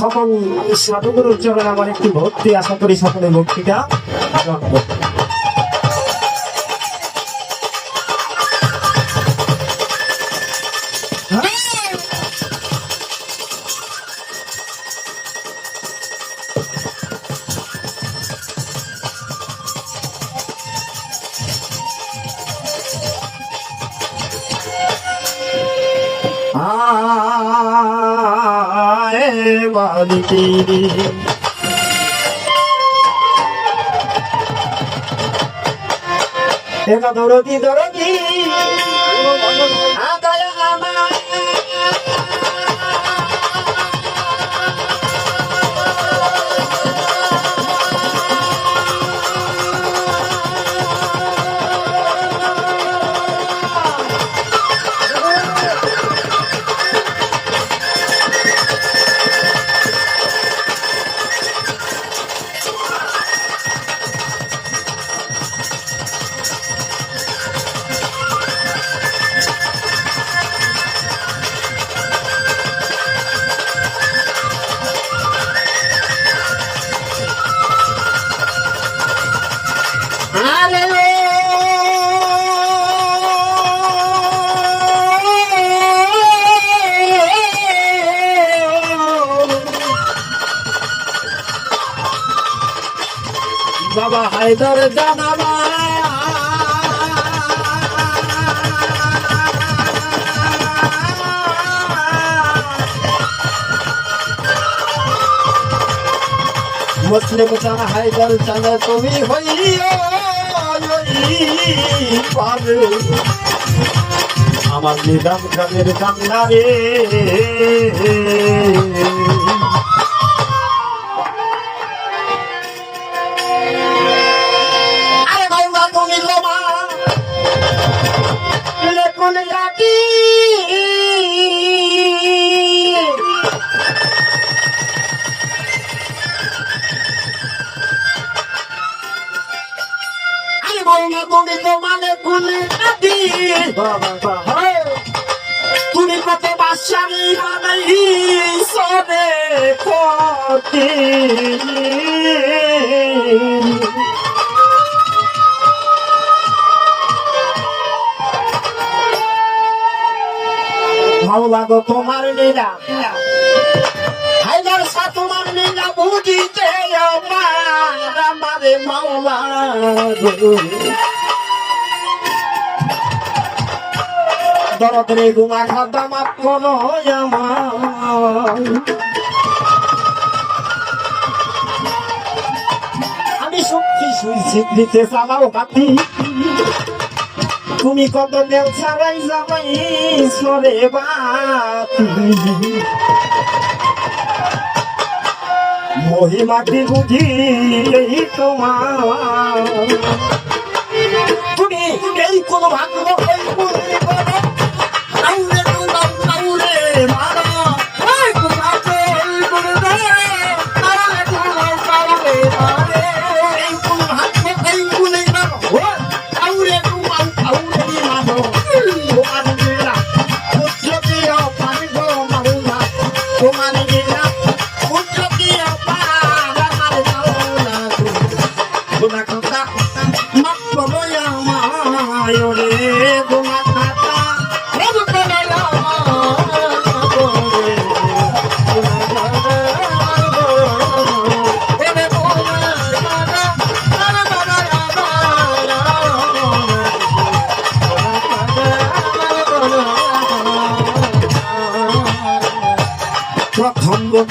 সকল সাধুগুরুর চরণে আমার একটি ভক্তি আশা করি সকলে ভক্তিটা মালিকি এটা দরদি দরদি হায়দার জানাবা মুসলিম চান হায়দার চান তুমি হইও আমার নিদাম গানের কান্না মা তুমি লোমা লেখন লাটি তুমি কত বাসারি বানাই সবে পতি মাওলা গো তোমার লীলা। হায়দার সা, তোমার লীলা বুঝিতে আমার মাওলা গুমা খাদ্দা মাপ আমি সত্যি সুইচিত দিতে চালাও কাটি তুমি কত দেব ছাড়াই যাবাই সরে বাতি মহিমাটি বুঝি এই তোমার? তুমি এই কোন ভাগ্য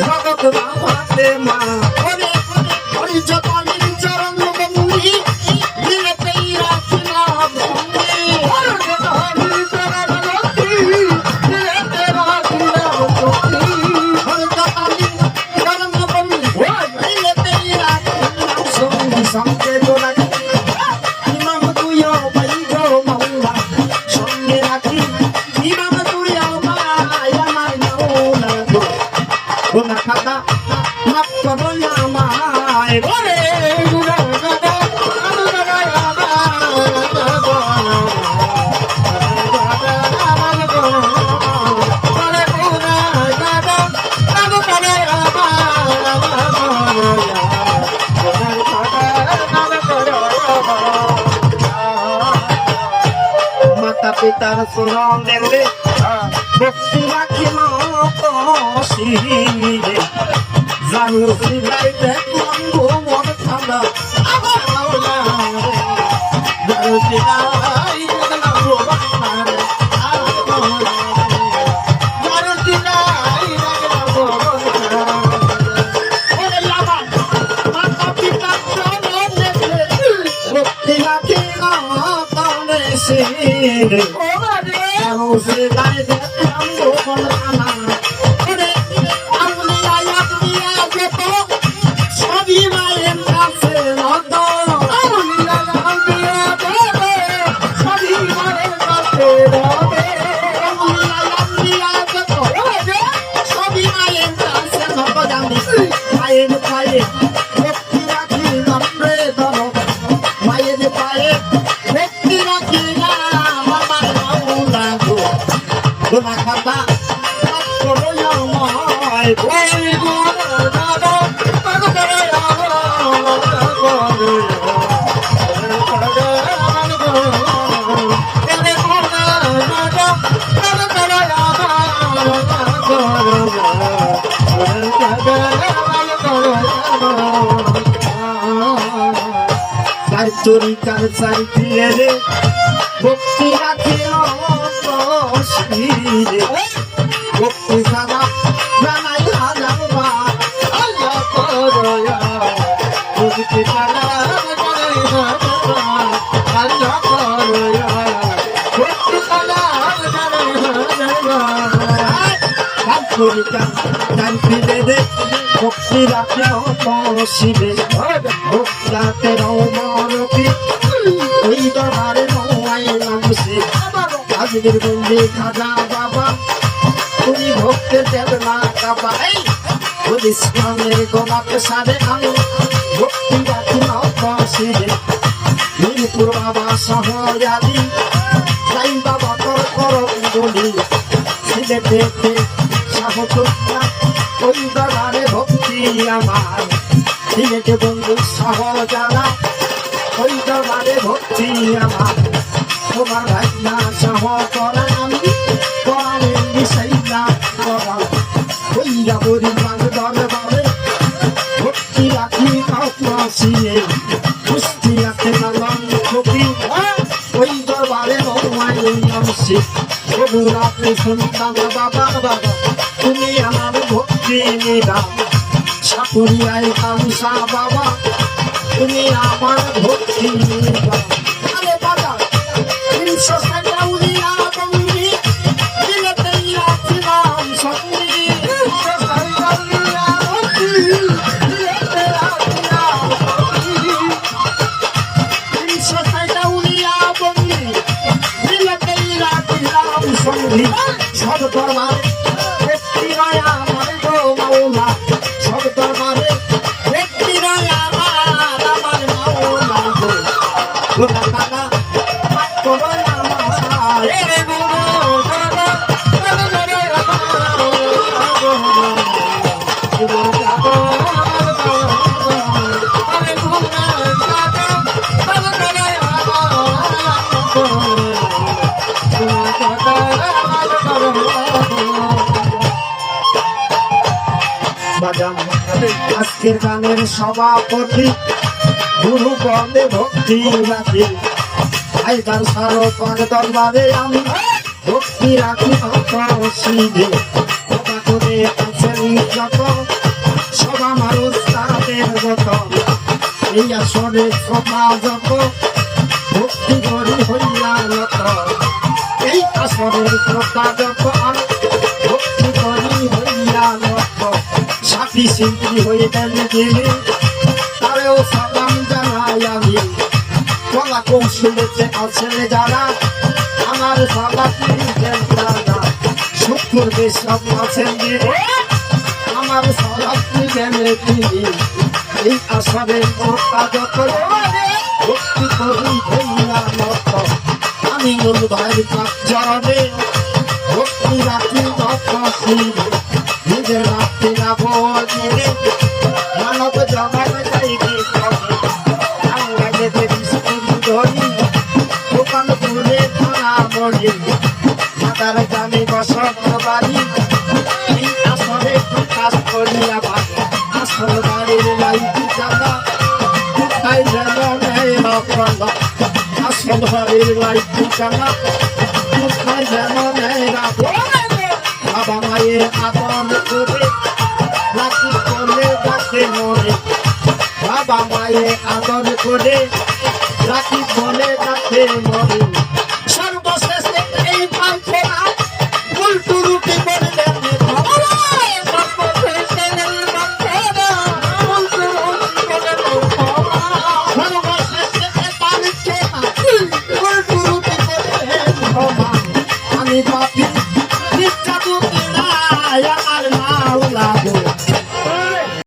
জগৎ বাবাতে মা পিতার সুরং দেখলে ভক্তি রাখি মশিরে জানু সিলাই গো মন ঠান্ডা। জানু দেখলাম গো মন ঠান্ডা আমার মাওলা জানু সিলাই দেখলাম দাদা করে চাই ফিরে ভক্তি রাখি ভক্তি সারা চরিকার চাই ফিরে রে ভক্তি রাখি শিরে ভক্তি রাখে রৌমারতি ওই দরবারে নয় নামছে আজকের বন্দি খাজা বাবা তুমি ভক্তের দেব না এই ওই ইসলামের গোলাপ সারে আমি ভক্তি রাখি নবাসিরে মিরপুর বাবা সিলেটেতে সাহচুরা ওই দরবারে ভক্তি আমার। সিলেটে বন্ধু সহজারা ওই দরবারে ভক্তি আমার। তোমার ভাই না সহ করা আমি করালে বিষয়টা করা ওই যাবরি বাগ দরবারে ভক্তি রাখি কাউকে পুষ্টি রাখে নাম ছবি ওই দরবারে রাতে সন্তান বাবা বাবা। নিদান সাপুরিয়ায় কামসা বাবা তুমি আমার ভক্তি বাবা আজকের গানের সভাপতি গুরু বন্দে ভক্তি রাখি। আইকার সারো পাগ দরবারে আমি ভক্তি রাখি অপসিদে কথা করে আছেন যত, সবা মানুষ তাদের যত এই আসরে সভা যত, ভক্তি করি হইয়া এই আসরের শ্রোতা যত শিল্পী হয়ে গেলে তিনি তারেও সালাম জানাই আমি। কলা কৌশলেতে আছেন যারা, আমার সালা শুক্র সব আছেন আমার সালা গেলে তিনি। এই আসামের কাজত ভক্তি করুন ভেঙ্গা মত। আমি ভাই চরণে ভক্তি রাখি দত্ত শুনবে Ranga, Asman Hari Lai Pukanga, Pukai Nama Nera, Abamaye Abam Kure, Laki Kone Dake Nore, Abamaye Abam Kure, Laki Kone Dake Nore,